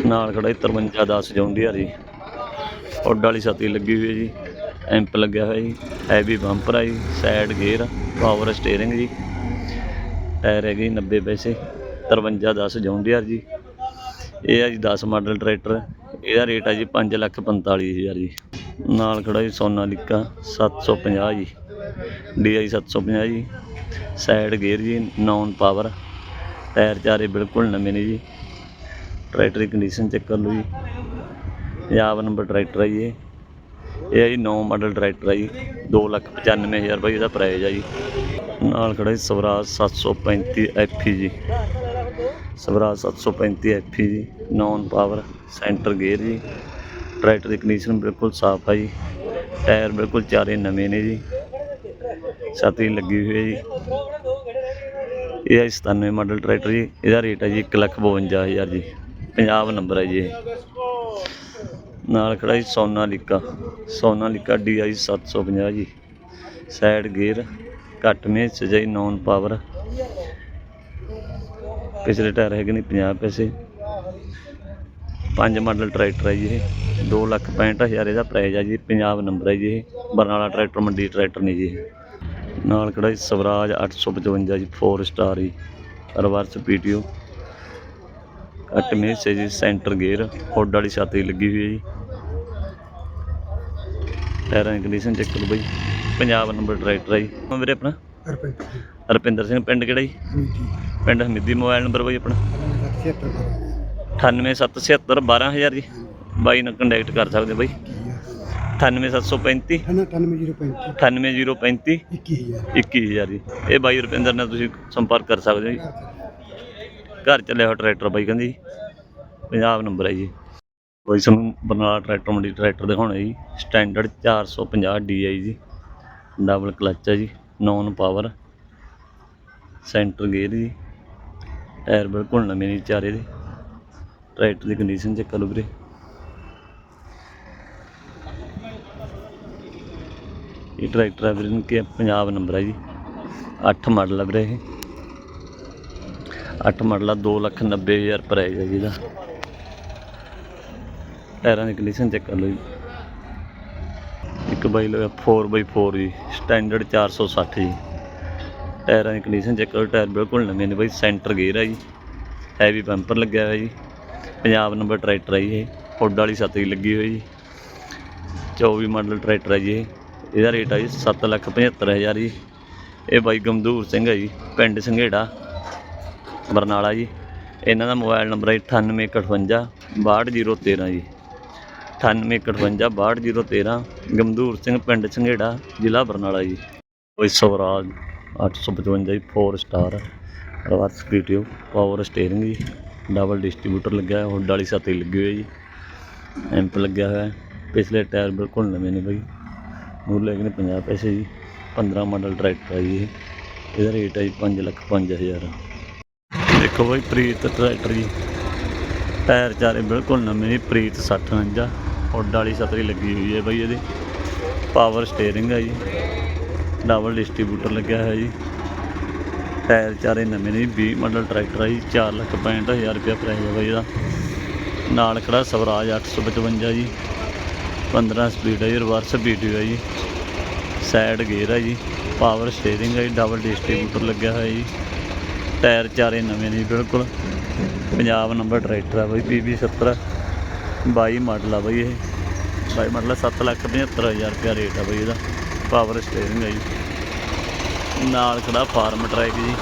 ਨਾਲ ਖੜਾ ਜੀ 5310 ਜੌਂਡੀਆਰ ਜੀ। ਉੱਡ ਵਾਲੀ ਛਾਤੀ ਲੱਗੀ ਹੋਈ ਹੈ ਜੀ। ਐਂਪ ਲੱਗਿਆ ਹੋਇਆ ਜੀ। ਹੈਵੀ ਬੰਪਰ ਆ ਜੀ। ਸਾਈਡ ਗੇਅਰ ਪਾਵਰ ਸਟੀਅਰਿੰਗ ਜੀ। ਟਾਇਰ ਹੈਗੇ ਜੀ 90 ਪੈਸੇ 5310 ਜੌਂਡੀਆਰ ਜੀ। ਇਹ ਆ ਜੀ 10 ਮਾਡਲ ਟਰੈਕਟਰ, ਇਹਦਾ ਰੇਟ ਆ ਜੀ 5 ਲੱਖ 45000 ਜੀ। ਨਾਲ ਖੜਾ ਜੀ ਸੋਨਾ ਸੋਨਾਲੀਕਾ 750 ਜੀ DI 750 ਜੀ। ਸਾਈਡ ਗੇਅਰ ਜੀ, ਨੌਨ ਪਾਵਰ, ਟਾਇਰ ਚਾਰੇ ਬਿਲਕੁਲ ਨਵੇਂ ਨੇ ਜੀ। ਟਰੈਕਟਰ ਦੀ ਕੰਡੀਸ਼ਨ ਚੈੱਕ ਕਰ ਲਓ ਜੀ। ਪੰਜਾਬ ਨੰਬਰ ਟਰੈਕਟਰ ਹੈ ਜੀ ਇਹ। ਇਹ ਹੈ ਜੀ 9 ਮਾਡਲ ਟਰੈਕਟਰ ਹੈ ਜੀ 295000 ਰੁਪਏ ਦਾ ਪ੍ਰਾਈਸ ਹੈ ਜੀ। ਨਾਲ ਖੜਾ ਜੀ ਸਵਰਾਜ 735 ਐਫੀ ਜੀ। ਸਵਰਾਜ 735 ਐਫੀ ਜੀ ਨੌਨ ਪਾਵਰ ਸੈਂਟਰ ਗੇਅਰ ਜੀ। ਟਰੈਕਟਰ ਦੀ ਕੰਡੀਸ਼ਨ ਬਿਲਕੁਲ ਸਾਫ਼ ਆ ਜੀ। ਟਾਇਰ ਬਿਲਕੁਲ ਚਾਰੇ ਨਵੇਂ ਨੇ ਜੀ। ਛਾਤੀ ਲੱਗੀ ਹੋਈ ਹੈ ਜੀ। ਇਹ ਹੈ 97 ਮਾਡਲ ਟਰੈਕਟਰ ਜੀ। ਇਹਦਾ ਰੇਟ ਹੈ ਜੀ 152000 ਜੀ। ਪੰਜਾਬ ਨੰਬਰ ਹੈ ਜੀ ਇਹ। ਨਾਲ ਖੜਾ ਜੀ ਸੋਨਾਲੀਕਾ। ਸੋਨਾਲੀਕਾ DI 750 ਜੀ। ਸਾਈਡ ਗੇਅਰ ਘੱਟ ਮੇ ਸਜਾਈ ਨੌਨ ਪਾਵਰ ਪਿਛਲੇ ਟਾਇਰ ਹੈਗੇ ਨੇ 50 ਪੈਸੇ। ਪੰਜ ਮਾਡਲ ਟਰੈਕਟਰ ਹੈ ਜੀ ਇਹ। 2 ਲੱਖ 65000 ਇਹਦਾ ਪ੍ਰਾਈਸ ਹੈ ਜੀ। ਪੰਜਾਬ ਨੰਬਰ ਹੈ ਜੀ ਇਹ। ਬਰਨਾਲਾ ਟਰੈਕਟਰ, ਮੰਡੀ ਟਰੈਕਟਰ ਨੇ ਜੀ ਇਹ। ਨਾਲ ਖੜਾ ਜੀ ਸਵਰਾਜ 855 ਜੀ 4 ਸਟਾਰ ਜੀ। Reverse PTO. ਕੱਟ ਮੇਸ ਹੈ ਜੀ ਸੈਂਟਰ ਗੇਅਰ ਹੁੱਡ ਵਾਲੀ ਛਾਤੀ ਲੱਗੀ ਹੋਈ ਹੈ ਜੀ। ਟਾਇਰਾਂ ਦੀ ਕੰਡੀਸ਼ਨ ਚੈੱਕ ਕਰੋ ਬਾਈ। ਪੰਜਾਬ ਨੰਬਰ ਟਰੈਕਟਰ ਹੈ ਜੀ। ਹਾਂ ਵੀਰੇ ਆਪਣਾ? ਰਪਿੰਦਰ ਸਿੰਘ ਪਿੰਡ ਕਿਹੜਾ ਜੀ? ਪਿੰਡ ਹਮੀਦੀ ਮੋਬਾਈਲ ਨੰਬਰ ਬਾਈ ਆਪਣਾ। 98776 12000 ਜੀ। ਬਾਈ ਨਾਲ ਕੰਟੈਕਟ ਕਰ ਸਕਦੇ ਹੋ ਬਾਈ। 98735 98035 21000 ਜੀ। ਇਹ ਬਾਈ ਰੁਪਿੰਦਰ ਨਾਲ ਤੁਸੀਂ ਸੰਪਰਕ ਕਰ ਸਕਦੇ ਹੋ ਜੀ। ਘਰ ਚੱਲਿਆ ਹੋਇਆ ਟਰੈਕਟਰ ਬਾਈ ਕਹਿੰਦੀ ਪੰਜਾਬ ਨੰਬਰ ਹੈ ਜੀ। ਕੋਈ ਸਾਨੂੰ ਬਰਨਾਲਾ ਟਰੈਕਟਰ ਮੰਡੀ ਟਰੈਕਟਰ ਦਿਖਾਉਣਾ ਜੀ। ਸਟੈਂਡਰਡ 450 DI ਜੀ। ਡਬਲ ਕਲੱਚ ਹੈ ਜੀ ਨੌਨ ਪਾਵਰ ਸੈਂਟਰ ਗੇਅਰ ਜੀ। ਟਾਇਰ ਬਿਲਕੁਲ ਨਵੇਂ ਨੇ ਚਾਰੇ ਦੇ। ਟਰੈਕਟਰ ਦੀ ਕੰਡੀਸ਼ਨ ਚੈੱਕ ਕਰੋ ਵੀਰੇ। ਇਹ ਟਰੈਕਟਰ ਹੈ ਵੀਰੇ ਕਿ ਪੰਜਾਬ ਨੰਬਰ ਹੈ ਜੀ। 8 ਮਾਡਲ ਆ ਵੀਰੇ ਇਹ। 8 ਮਾਡਲ ਆ 290000 ਪ੍ਰਾਈਸ ਹੈ ਜੀ ਇਹਦਾ। ਟਾਇਰਾਂ ਦੀ ਕੰਡੀਸ਼ਨ ਚੈੱਕ ਕਰ ਲਓ ਜੀ। ਇੱਕ ਬਾਈ ਲਗਾ 4x4 ਜੀ ਸਟੈਂਡਰਡ 460 ਜੀ। ਟਾਇਰਾਂ ਦੀ ਕੰਡੀਸ਼ਨ ਚੈੱਕ ਕਰੋ, ਟਾਇਰ ਬਿਲਕੁਲ ਨਵੇਂ ਨੇ ਬਾਈ ਸੈਂਟਰ ਗੇਅਰ ਹੈ ਜੀ ਹੈਵੀ ਬੰਪਰ ਲੱਗਿਆ ਹੋਇਆ ਜੀ। ਪੰਜਾਬ ਨੰਬਰ ਟਰੈਕਟਰ ਹੈ ਜੀ ਇਹ ਹੁੱਡ ਵਾਲੀ ਸਤਰੀ ਲੱਗੀ ਹੋਈ ਜੀ। 24 ਮਾਡਲ ਟਰੈਕਟਰ ਹੈ ਜੀ ਇਹਦਾ ਰੇਟ ਆ ਜੀ 775000 ਜੀ। ਇਹ ਬਾਈ ਗਮਦੂਰ ਸਿੰਘ ਹੈ ਜੀ, ਪਿੰਡ ਸੰਘੇੜਾ, ਬਰਨਾਲਾ ਜੀ। ਇਹਨਾਂ ਦਾ ਮੋਬਾਈਲ ਨੰਬਰ ਹੈ 9858 62013 ਜੀ। 9858 62013 ਗਮਦੂਰ ਸਿੰਘ ਪਿੰਡ ਸੰਘੇੜਾ ਜ਼ਿਲ੍ਹਾ ਬਰਨਾਲਾ ਜੀ। ਕੋਈ ਸਵਰਾਜ 855 ਜੀ 4 star reverse PTO power steering ਜੀ। ਡਬਲ ਡਿਸਟ੍ਰੀਬਿਊਟਰ ਲੱਗਿਆ ਹੋਇਆ ਹੁੱਡ ਵਾਲੀ ਸਾਥੀ ਲੱਗੀ ਹੋਈ ਜੀ। ਐਂਪ ਲੱਗਿਆ ਹੋਇਆ ਪਿਛਲੇ ਟਾਇਰ ਬਿਲਕੁਲ ਨਵੇਂ ਨੇ ਬਾਈ। ਮੁੱਲ ਹੈਗੇ ਨੇ 50 ਪੈਸੇ ਜੀ। 15 ਮਾਡਲ ਟਰੈਕਟਰ ਹੈ ਜੀ ਇਹਦਾ ਰੇਟ ਹੈ ਜੀ 5 ਲੱਖ 5000 ਦੇਖੋ ਬਾਈ ਪ੍ਰੀਤ ਟਰੈਕਟਰ ਜੀ। ਟਾਇਰ ਚਾਰੇ ਬਿਲਕੁਲ ਨਵੇਂ ਜੀ ਪ੍ਰੀਤ 6049 ਹੁੱਡ ਵਾਲੀ ਸਤਰੀ ਲੱਗੀ ਹੋਈ ਹੈ ਬਾਈ ਇਹਦੀ। ਪਾਵਰ ਸਟੀਅਰਿੰਗ ਆ ਜੀ। ਡਬਲ ਡਿਸਟ੍ਰੀਬਿਊਟਰ ਲੱਗਿਆ ਹੋਇਆ ਜੀ। ਟਾਇਰ ਚਾਰੇ ਨਵੇਂ ਨੇ ਜੀ। 20 ਮਾਡਲ ਟਰੈਕਟਰ ਆ ਜੀ। 4 ਲੱਖ 65000 ਰੁਪਇਆ ਪ੍ਰਾਈਸ ਹੈ ਬਾਈ ਇਹਦਾ। ਨਾਲ ਖੜਾ ਸਵਰਾਜ 855 ਜੀ। 15 ਸਪੀਡ ਹੈ ਜੀ। ਰਿਵਰਸ ਵੀਡੀਓ ਹੈ ਜੀ। ਸਾਈਡ ਗੇਅਰ ਹੈ ਜੀ। ਪਾਵਰ ਸਟੀਅਰਿੰਗ ਹੈ ਜੀ। ਡਬਲ ਡਿਸਟ੍ਰੀਬਿਊਟਰ ਲੱਗਿਆ ਹੋਇਆ ਜੀ। ਟਾਇਰ ਚਾਰੇ ਨਵੇਂ ਨੇ ਜੀ, ਬਿਲਕੁਲ। ਪੰਜਾਬ ਨੰਬਰ ਟਰੈਕਟਰ ਆ ਬਾਈ ਪੀਬੀ 70 22 ਮਾਡਲ ਆ ਬਾਈ ਇਹ। 22 ਮਾਡਲ 7 ਲੱਖ 75000 ਰੁਪਇਆ ਰੇਟ ਆ ਬਾਈ ਇਹਦਾ। ਪਾਵਰ ਸਟੀਅਰਿੰਗ ਆ ਜੀ। ਨਾਲ ਖੜਾ ਫਾਰਮ ਟਰੈਕ ਜੀ।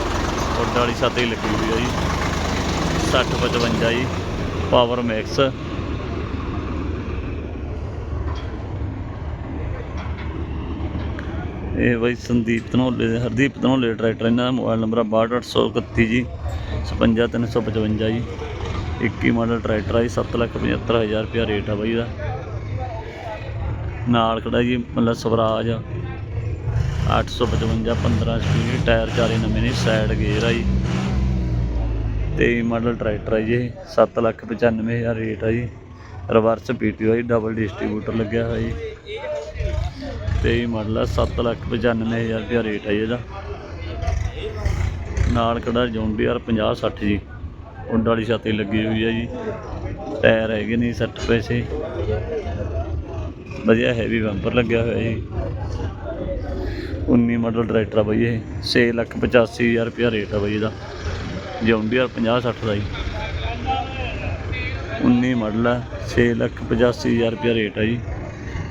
ਹੁੱਡ ਵਾਲੀ ਛੱਤ ਹੀ ਲੱਗੀ ਹੋਈ ਹੈ ਜੀ। 60 55 ਜੀ ਪਾਵਰ ਮੈਕਸ ਇਹ ਬਾਈ ਸੰਦੀਪ ਧਨੋਲੇ ਦੇ ਹਰਦੀਪ ਧਨੋਲੇ ਟਰੈਕਟਰ ਇਹਨਾਂ ਦਾ ਮੋਬਾਈਲ ਨੰਬਰ ਆ 62831 ਜੀ 55355 ਜੀ। 21 ਮਾਡਲ ਟਰੈਕਟਰ ਆ ਜੀ 775000 ਰੁਪਇਆ ਰੇਟ ਆ ਬਾਈ ਦਾ। ਨਾਲ ਖੜਾ ਜੀ, ਮਤਲਬ ਸਵਰਾਜ 855 15 ਸਪੀਡ ਟਾਇਰ, ਚਾਰੇ ਨਵੇਂ ਨੇ, ਸਾਈਡ ਗੇਅਰ ਆ ਜੀ। 23 ਮਾਡਲ ਟਰੈਕਟਰ ਆ ਜੀ ਇਹ 795000 ਰੇਟ ਆ ਜੀ। ਰਿਵਰਸ ਪੀਟੀਓ ਹੈ ਜੀ ਡਬਲ ਡਿਸਟ੍ਰੀਬਿਊਟਰ ਲੱਗਿਆ ਹੋਇਆ ਜੀ। 23 ਮਾਡਲ ਹੈ 795000 ਰੁਪਇਆ ਰੇਟ ਹੈ ਜੀ ਇਹਦਾ। ਨਾਲ ਖੜਾ ਜੌਂਡੀਆਰ 50 60 ਜੀ। ਉੱਡ ਵਾਲੀ ਛਾਤੀ ਲੱਗੀ ਹੋਈ ਹੈ ਜੀ। ਟਾਇਰ ਹੈਗੇ ਨੇ 60 ਪੈਸੇ। ਵਧੀਆ ਹੈਵੀ ਬੰਪਰ ਲੱਗਿਆ ਹੋਇਆ ਜੀ। 19 ਮਾਡਲ ਟਰੈਕਟਰ ਆ ਬਈ ਇਹ। 6 ਲੱਖ 85000 ਰੁਪਇਆ ਰੇਟ ਆ ਬਈ ਇਹਦਾ। ਜੌਂਡੀਆਰ 50 60 ਦਾ ਜੀ। 19 ਮਾਡਲ ਆ 6 ਲੱਖ 85000 ਰੁਪਇਆ ਰੇਟ ਆ ਜੀ।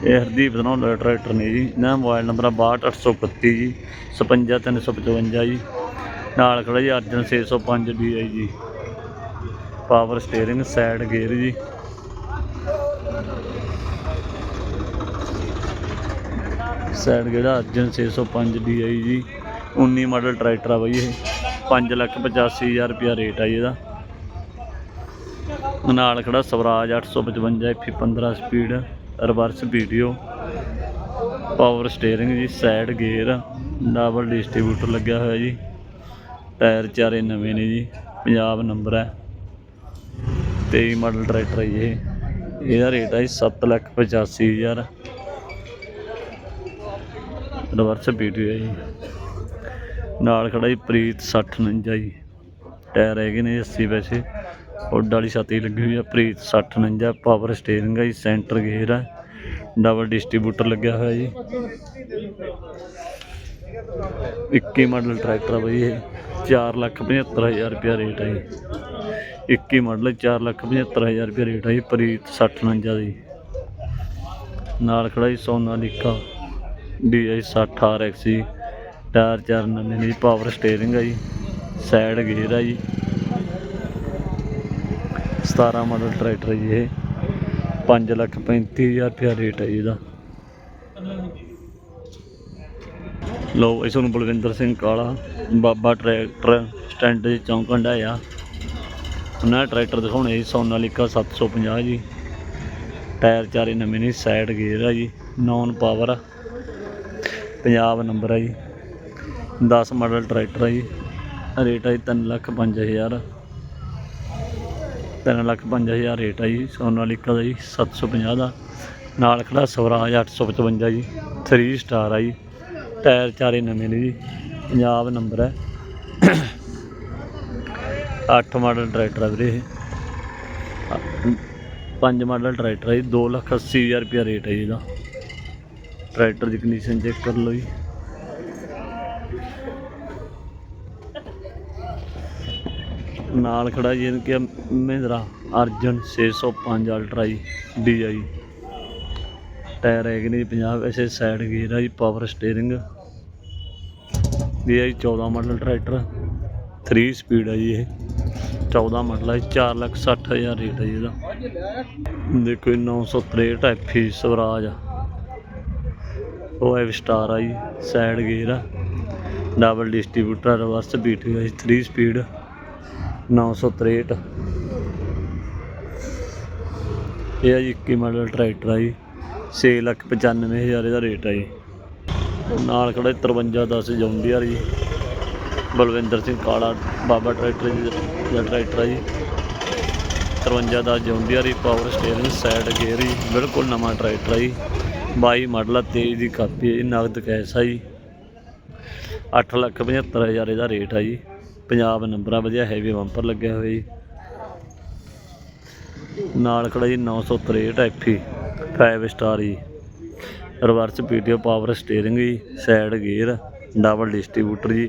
ਇਹ ਹਰਦੀਪ ਦਾ ਟਰੈਕਟਰ ਨੇ ਜੀ। ਇਹਨਾਂ ਦਾ ਮੋਬਾਈਲ ਨੰਬਰ ਆ 62831 ਜੀ। 55355 ਜੀ। ਨਾਲ ਖੜਾ ਜੀ ਅਰਜਨ 605 DI ਜੀ ਪਾਵਰ ਸਟੀਅਰਿੰਗ ਸਾਈਡ ਗੇਅਰ ਜੀ। ਸਾਈਡ ਗੇਅਰ ਅਰਜਨ 605 DI ਜੀ। 19 ਮਾਡਲ ਟਰੈਕਟਰ ਆ ਬਈ ਇਹ। 5 ਲੱਖ 85000 ਰੁਪਇਆ ਰੇਟ ਆ ਜੀ ਇਹਦਾ। ਨਾਲ ਖੜਾ Swaraj 855 FE 15 speed, reverse video. Power steering ਜੀ, ਸਾਈਡ ਗੇਅਰ, ਡਬਲ ਡਿਸਟ੍ਰੀਬਿਊਟਰ ਲੱਗਿਆ ਹੋਇਆ ਜੀ। ਟਾਇਰ ਚਾਰੇ ਨਵੇਂ ਨੇ ਜੀ, ਪੰਜਾਬ ਨੰਬਰ ਹੈ। 23 ਮਾਡਲ ਟਰੈਕਟਰ ਹੈ ਜੀ ਇਹ। ਇਹਦਾ ਰੇਟ ਹੈ ਜੀ 7 ਲੱਖ 85000 ਰਿਵਰਸ ਵੀਡੀਓ ਹੈ ਜੀ। ਨਾਲ ਖੜਾ ਜੀ ਪ੍ਰੀਤ 6049 ਜੀ। ਟਾਇਰ ਹੈਗੇ ਨੇ 80 ਵੈਸੇ। ਉੱਡ ਵਾਲੀ ਛਾਤੀ ਲੱਗੀ ਹੋਈ ਆ, ਪ੍ਰੀਤ 6049 ਪਾਵਰ ਸਟੀਅਰਿੰਗ ਹੈ ਜੀ, ਸੈਂਟਰ ਗੇਅਰ ਹੈ ਡਬਲ ਡਿਸਟ੍ਰੀਬਿਊਟਰ ਲੱਗਿਆ ਹੋਇਆ ਜੀ। 21 ਮਾਡਲ ਟਰੈਕਟਰ ਆ ਬਈ ਇਹ। 4 ਲੱਖ 75000 ਰੁਪਇਆ ਰੇਟ ਹੈ ਜੀ। 21 ਮਾਡਲ 4 ਲੱਖ 75000 ਰੁਪਇਆ ਰੇਟ ਹੈ ਜੀ, ਪ੍ਰੀਤ 6049 ਦੀ। ਨਾਲ ਖੜਾ ਜੀ ਸੋਨਾਲੀਕਾ DI 60 RX ਜੀ, ਟਾਇਰ ਚਾਰ ਨਵੇਂ ਨੇ ਜੀ ਪਾਵਰ ਸਟੀਅਰਿੰਗ ਹੈ ਜੀ ਸਾਈਡ ਗੇਅਰ ਹੈ ਜੀ। 17 ਮਾਡਲ ਟਰੈਕਟਰ ਜੀ ਇਹ 5 ਲੱਖ 35000 ਰੁਪਇਆ ਰੇਟ ਹੈ ਜੀ ਇਹਦਾ। ਲਓ ਇਸ ਨੂੰ ਬਲਵਿੰਦਰ ਸਿੰਘ ਕਾਲਾ, ਬਾਬਾ ਟਰੈਕਟਰ ਸਟੈਂਡ ਦੇ ਚੌਂਕ ਹੰਡਾਇਆ ਉਹਨਾਂ ਦਾ ਟਰੈਕਟਰ ਦਿਖਾਉਣੇ ਜੀ, ਸੋਨਾਲੀਕਾ 750 ਜੀ। ਟਾਇਰ ਚਾਰੇ ਨਵੇਂ ਨੇ ਸਾਈਡ ਗੇਅਰ ਆ ਜੀ ਨੌਨ ਪਾਵਰ ਪੰਜਾਬ ਨੰਬਰ ਆ ਜੀ। 10 ਮਾਡਲ ਟਰੈਕਟਰ ਆ ਜੀ। ਰੇਟ ਆ ਜੀ 3 ਲੱਖ 5000 3 ਲੱਖ 5000 ਰੇਟ ਆ ਜੀ, ਸੋਨਾਲੀਕਾ ਦਾ ਜੀ 750 ਦਾ। ਨਾਲ ਖੜਾ ਸਵਰਾਜ 855 ਜੀ 3 ਸਟਾਰ ਆ ਜੀ। ਟਾਇਰ ਚਾਰੇ ਨਵੇਂ ਨੇ ਜੀ, ਪੰਜਾਬ ਨੰਬਰ ਹੈ 8 ਮਾਡਲ ਟਰੈਕਟਰ ਆ ਵੀਰੇ ਇਹ। ਅ- ਪੰਜ ਮਾਡਲ ਟਰੈਕਟਰ ਹੈ ਜੀ 2 ਲੱਖ 80 ਹਜ਼ਾਰ ਰੁਪਇਆ ਰੇਟ ਹੈ ਜੀ ਇਹਦਾ। ਟਰੈਕਟਰ ਦੀ ਕੰਡੀਸ਼ਨ ਚੈੱਕ ਕਰ ਲਓ ਜੀ। ਨਾਲ ਖੜਾ ਜੀ ਇਹਨੂੰ ਕਿ ਮਹਿੰਦਰਾ ਅਰਜਨ 605 ਅਲਟਰਾ ਜੀ ਡੀਆਈ ਟਾਇਰ ਹੈਗੇ ਨੇ ਜੀ 50 ਐਸੇ ਸਾਈਡ ਗੇਅਰ ਆ ਜੀ ਪਾਵਰ ਸਟੀਅਰਿੰਗ ਇਹ ਹੈ ਜੀ 14 ਮਾਡਲ ਟਰੈਕਟਰ 3 ਸਪੀਡ ਹੈ ਜੀ ਇਹ। 14 ਮਾਡਲ ਹੈ 4 ਲੱਖ 60 ਹਜ਼ਾਰ ਰੇਟ ਹੈ ਜੀ ਇਹਦਾ। ਦੇਖੋ ਜੀ 963 ਐਫੀ ਸਵਰਾਜ। ਆ ਉਹ ਐਵ ਸਟਾਰ ਆ ਜੀ, ਸਾਈਡ ਗੇਅਰ ਆ। ਡਬਲ ਡਿਸਟ੍ਰੀਬਿਊਟਰ ਰਿਵਰਸ ਬੀਟ ਹੈ ਜੀ 3 ਸਪੀਡ 963 ਇਹ ਆ ਜੀ 21 ਮਾਡਲ ਟਰੈਕਟਰ ਆ ਜੀ 6 ਲੱਖ 95 ਹਜ਼ਾਰ ਇਹਦਾ ਰੇਟ ਆ ਜੀ। ਨਾਲ ਖੜਾ 5310 ਜੌਂਡੀਆਰ ਜੀ। ਬਲਵਿੰਦਰ ਸਿੰਘ ਕਾਲਾ, ਬਾਬਾ ਟਰੈਕਟਰ ਜੀ ਦਾ ਟਰੈਕਟਰ ਹੈ ਜੀ। 5310 ਜੌਂਡੀਆਰ ਜੀ ਪਾਵਰ ਸਟੀਅਰਿੰਗ ਸਾਈਡ ਗੇਅਰ ਜੀ, ਬਿਲਕੁਲ ਨਵਾਂ ਟਰੈਕਟਰ ਹੈ ਜੀ। 22 ਮਾਡਲ ਆ 23 ਦੀ ਕਾਪੀ ਹੈ ਜੀ, ਨਗਦ ਕੈਸ਼ ਆ ਜੀ। 8 ਲੱਖ 75 ਹਜ਼ਾਰ ਇਹਦਾ ਰੇਟ ਹੈ ਜੀ। ਪੰਜਾਬ ਨੰਬਰਾਂ ਵਧੀਆ ਹੈਵੀ ਬੰਪਰ ਲੱਗਿਆ ਹੋਇਆ ਜੀ। ਨਾਲ ਖੜਾ ਜੀ 963 ਐਫੀ 5 ਸਟਾਰ ਜੀ। ਰਿਵਰਸ ਪੀਟੀਓ ਪਾਵਰ ਸਟੀਅਰਿੰਗ ਜੀ ਸਾਈਡ ਗੇਅਰ ਡਬਲ ਡਿਸਟ੍ਰੀਬਿਊਟਰ ਜੀ।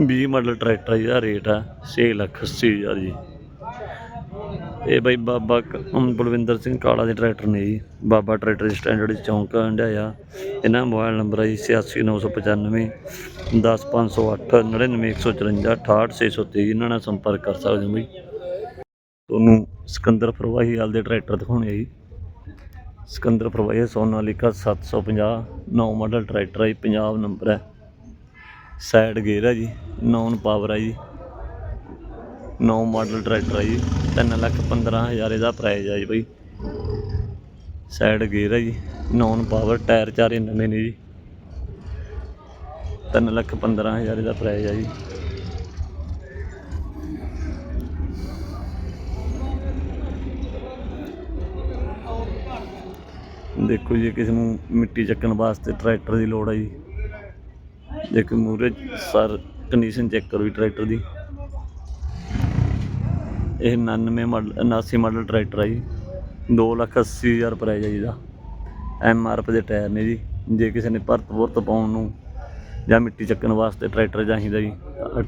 20 ਮਾਡਲ ਟਰੈਕਟਰ ਜਿਹਦਾ ਰੇਟ ਆ 6 ਲੱਖ 80 ਹਜ਼ਾਰ ਜੀ। ਇਹ ਬਾਈ ਬਾਬਾ ਕ- ਬਲਵਿੰਦਰ ਸਿੰਘ ਕਾਲਾ ਦੇ ਟਰੈਕਟਰ ਨੇ ਜੀ। ਬਾਬਾ ਟਰੈਕਟਰ ਸਟੈਂਡਰਡ ਚੌਂਕ ਹੰਡਾਇਆ ਇਹਨਾਂ ਦਾ ਮੋਬਾਈਲ ਨੰਬਰ ਹੈ ਜੀ 86995 10508 99154 68623 ਇਹਨਾਂ ਨਾਲ ਸੰਪਰਕ ਕਰ ਸਕਦੇ ਹੋ ਬਈ। ਤੁਹਾਨੂੰ ਸਿਕੰਦਰ ਫਰਵਾਹੀ ਵਾਲ ਦੇ ਟਰੈਕਟਰ ਦਿਖਾਉਣੇ ਜੀ। ਸਿਕੰਦਰ ਫਰਵਾਹੀ ਸੋਨਾਲੀਕਾ 750 ਨੌ ਮਾਡਲ ਟਰੈਕਟਰ ਹੈ ਜੀ, ਪੰਜਾਬ ਨੰਬਰ ਹੈ ਸਾਈਡ ਗੇਅਰ ਹੈ ਜੀ ਨੌਨ ਪਾਵਰ ਆ ਜੀ। ਨੌ ਮਾਡਲ ਟਰੈਕਟਰ ਆ ਜੀ। 3 ਲੱਖ 15 ਹਜ਼ਾਰ ਇਹਦਾ ਪ੍ਰਾਈਜ਼ ਆ ਜੀ ਬਈ। ਸਾਈਡ ਗੇਅਰ ਹੈ ਜੀ ਨੌਨ ਪਾਵਰ ਟਾਇਰ ਚਾਰੇ ਨਵੇਂ ਨੇ ਜੀ। 3 ਲੱਖ 15 ਹਜ਼ਾਰ ਇਹਦਾ ਪ੍ਰਾਈਜ਼ ਹੈ ਜੀ। ਦੇਖੋ ਜੀ, ਕਿਸੇ ਨੂੰ ਮਿੱਟੀ ਚੱਕਣ ਵਾਸਤੇ ਟਰੈਕਟਰ ਦੀ ਲੋੜ ਹੈ ਜੀ। ਦੇਖੋ ਮੂਰੇ ਸਰ ਕੰਡੀਸ਼ਨ ਚੈੱਕ ਕਰੋ ਜੀ ਟਰੈਕਟਰ ਦੀ। ਇਹ 99 ਮਾਡਲ 79 ਮਾਡਲ ਟਰੈਕਟਰ ਹੈ ਜੀ। 2 ਲੱਖ 80 ਹਜ਼ਾਰ ਪ੍ਰਾਈਜ਼ ਹੈ ਜੀ ਦਾ ਐਮ ਆਰ ਪੀ ਦੇ ਟਾਇਰ ਨੇ ਜੀ। ਜੇ ਕਿਸੇ ਨੇ ਭਰਤ ਭੁਰਤ ਪਾਉਣ ਨੂੰ ਜਾਂ ਮਿੱਟੀ ਚੱਕਣ ਵਾਸਤੇ ਟਰੈਕਟਰ ਚਾਹੀਦਾ ਜੀ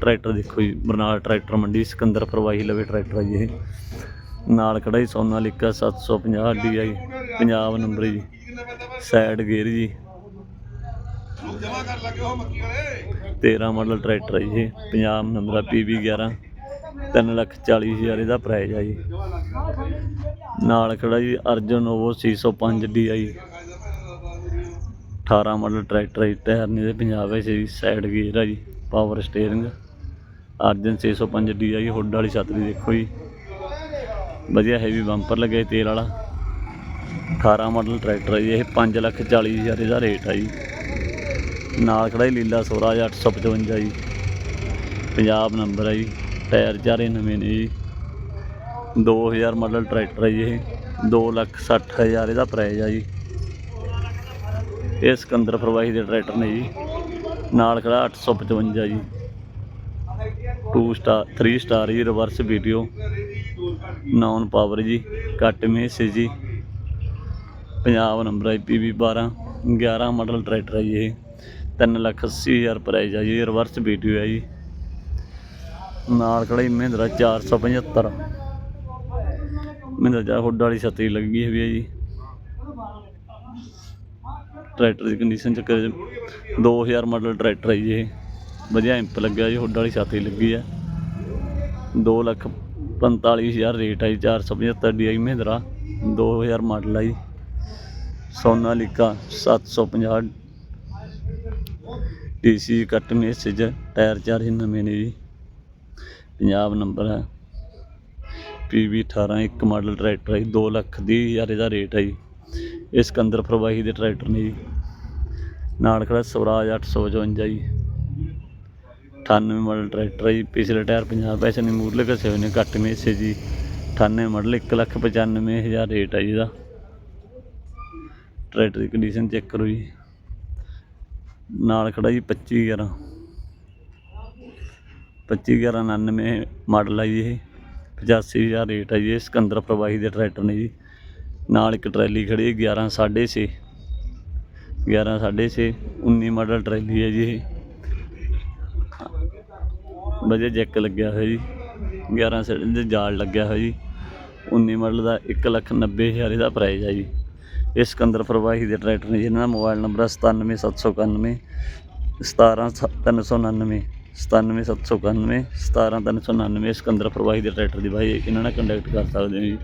ਟਰੈਕਟਰ ਦੇਖੋ ਜੀ, ਬਰਨਾਲਾ ਟਰੈਕਟਰ ਮੰਡੀ ਸਿਕੰਦਰ ਫਰਵਾਹੀ ਲਵੇ ਟਰੈਕਟਰ ਹੈ ਜੀ ਇਹ। ਨਾਲ ਖੜਾ ਜੀ ਸੋਨਾਲੀਕਾ 750 DI ਪੰਜਾਬ ਨੰਬਰ ਜੀ। ਸਾਈਡ ਗੇਅਰ ਜੀ। ਜਮਾ ਕਰ ਲੱਗੇ ਹੋ ਮੱਕੀ ਵਾਲੇ? 13 ਮਾਡਲ ਟਰੈਕਟਰ ਹੈ ਜੀ ਇਹ ਪੰਜਾਬ ਨੰਬਰ ਆ PB 11 3 ਲੱਖ 40 ਹਜ਼ਾਰ ਇਹਦਾ ਪ੍ਰਾਈਜ਼ ਆ ਜੀ। ਨਾਲ ਖੜਾ ਜੀ ਅਰਜਨ ਓਵੋ 605 DI 18 ਮਾਡਲ ਟਰੈਕਟਰ ਹੈ ਜੀ, ਟਾਇਰ ਦੇ ਪੰਜਾਬ ਵਿੱਚ ਜੀ ਸਾਈਡ ਗੇਅਰ ਆ ਜੀ power steering Arjun 605 DI hood ਵਾਲੀ ਛੱਤ ਦੀ ਦੇਖੋ ਜੀ। ਵਧੀਆ ਹੈਵੀ ਬੰਪਰ ਲੱਗਿਆ ਤੇਲ ਵਾਲਾ। 18 ਮਾਡਲ ਟਰੈਕਟਰ ਹੈ ਜੀ ਇਹ 5 ਲੱਖ 40 ਹਜ਼ਾਰ ਇਹਦਾ ਰੇਟ ਆ ਜੀ। ਨਾਲ ਖੜਾ ਜੀ ਲੀਲਾ ਸਵਰਾਜ 855 ਜੀ। ਪੰਜਾਬ ਨੰਬਰ ਹੈ ਜੀ, ਟਾਇਰ ਚਾਰੇ ਨਵੇਂ ਨੇ ਜੀ। 2000 ਮਾਡਲ ਟਰੈਕਟਰ ਹੈ ਜੀ ਇਹ 2 ਲੱਖ 60 ਹਜ਼ਾਰ ਇਹਦਾ ਪ੍ਰਾਈਜ਼ ਆ ਜੀ। ਇਹ ਸਿਕੰਦਰ ਫਰਵਾਹੀ ਦੇ ਟਰੈਕਟਰ ਨੇ ਜੀ। ਨਾਲ ਖੜਾ 855 ਜੀ। 2 ਸਟਾਰ 3 ਸਟਾਰ ਜੀ ਰਿਵਰਸ ਵੀਡੀਓ ਨਾਨ ਪਾਵਰ ਜੀ ਕੱਟ ਮੇਸ ਜੀ। ਪੰਜਾਬ ਨੰਬਰ ਹੈ ਪੀਵੀ 12 11 ਮਾਡਲ ਟਰੈਕਟਰ ਹੈ ਜੀ ਇਹ। 3 ਲੱਖ 80 ਹਜ਼ਾਰ ਪ੍ਰਾਈਜ਼ ਆ ਜੀ ਰਿਵਰਸ ਵੀਡੀਓ ਹੈ ਜੀ। ਨਾਲ ਖੜਾ ਜੀ ਮਹਿੰਦਰਾ 475 ਮਹਿੰਦਰਾ ਜਾ ਹੁੱਡ ਵਾਲੀ ਛਤਰੀ ਲੱਗੀ ਹੋਈ ਹੈ ਜੀ। ਟਰੈਕਟਰ ਦੀ ਕੰਡੀਸ਼ਨ ਚ 2000 ਮਾਡਲ ਟਰੈਕਟਰ ਹੈ ਜੀ ਇਹ। ਵਧੀਆ ਇੰਪ ਲੱਗਿਆ ਜੀ, ਹੁੱਡ ਵਾਲੀ ਛਤਰੀ ਲੱਗੀ ਹੈ 2 ਲੱਖ 45000 ਰੇਟ ਹੈ ਜੀ 475 DI ਮਹਿੰਦਰਾ। 2000 ਮਾਡਲ ਹੈ ਜੀ। ਸੋਨਾਲੀਕਾ 750 ਡੀਸੀ ਕੱਟ ਮੈਸੇਜ ਟਾਇਰ ਚਾਰ ਹੀ ਨਵੇਂ ਨੇ ਜੀ। ਪੰਜਾਬ ਨੰਬਰ ਹੈ। ਪੀਵੀ 18 ਇੱਕ ਮਾਡਲ ਟਰੈਕਟਰ ਹੈ 2 ਲੱਖ ਦੀ ਹਜ਼ਾਰ ਦਾ ਰੇਟ ਹੈ ਜੀ। ਇਹ ਸਿਕੰਦਰ ਫਰਵਾਹੀ ਦੇ ਟਰੈਕਟਰ ਨੇ ਜੀ। ਨਾਲ ਖੜਾ ਸਵਰਾਜ 855 ਜੀ। 98 ਮਾਡਲ ਟਰੈਕਟਰ ਹੈ ਜੀ। ਪਿਛਲੇ ਟਾਇਰ 50 ਪੈਸੇ ਨੇ, ਮੂਰਲੇ ਘਸੇ ਹੋਏ ਨੇ ਘੱਟ ਮੇਸੇ ਜੀ। 98 ਮਾਡਲ 1 ਲੱਖ 95 ਹਜ਼ਾਰ ਰੇਟ ਹੈ ਜੀ ਇਹਦਾ। ਟਰੈਕਟਰ ਦੀ ਕੰਡੀਸ਼ਨ ਚੈੱਕ ਕਰੋ ਜੀ। ਨਾਲ ਖੜਾ ਜੀ 25 11 25199 ਮਾਡਲ ਹੈ ਜੀ ਇਹ। 85000 ਰੇਟ ਹੈ ਜੀ ਇਹ, ਸਿਕੰਦਰ ਪ੍ਰਵਾਹੀ ਦੇ ਟਰੈਕਟਰ ਨੇ ਜੀ। ਨਾਲ ਇੱਕ ਟਰੈਲੀ ਖੜੀ 11 6.5 11 6.5 19 ਮਾਡਲ ਟਰੈਲੀ ਹੈ ਜੀ ਇਹ। ਵਜੇ ਜੈਕ ਲੱਗਿਆ ਹੋਇਆ ਜੀ। 11 ਸਾਈਡ ਦੇ ਜਾਲ ਲੱਗਿਆ ਹੋਇਆ ਜੀ। 19 ਮਾਡਲ ਦਾ 190000 ਇਹਦਾ ਪ੍ਰਾਈਸ ਹੈ ਜੀ। ਇਹ ਸਿਕੰਦਰ ਪ੍ਰਵਾਹੀ ਦੇ ਟਰੈਕਟਰ ਨੇ ਜਿਹਨਾਂ ਦਾ ਮੋਬਾਈਲ ਨੰਬਰ ਹੈ 97791 17399 97791 17399 ਸਿਕੰਦਰ ਪ੍ਰਵਾਹੀ ਦੇ ਟਰੈਕਟਰ ਦੀ ਬਾਈ, ਇਹਨਾਂ ਨਾਲ ਕੰਟੈਕਟ ਕਰ ਸਕਦੇ ਹੋ ਜੀ।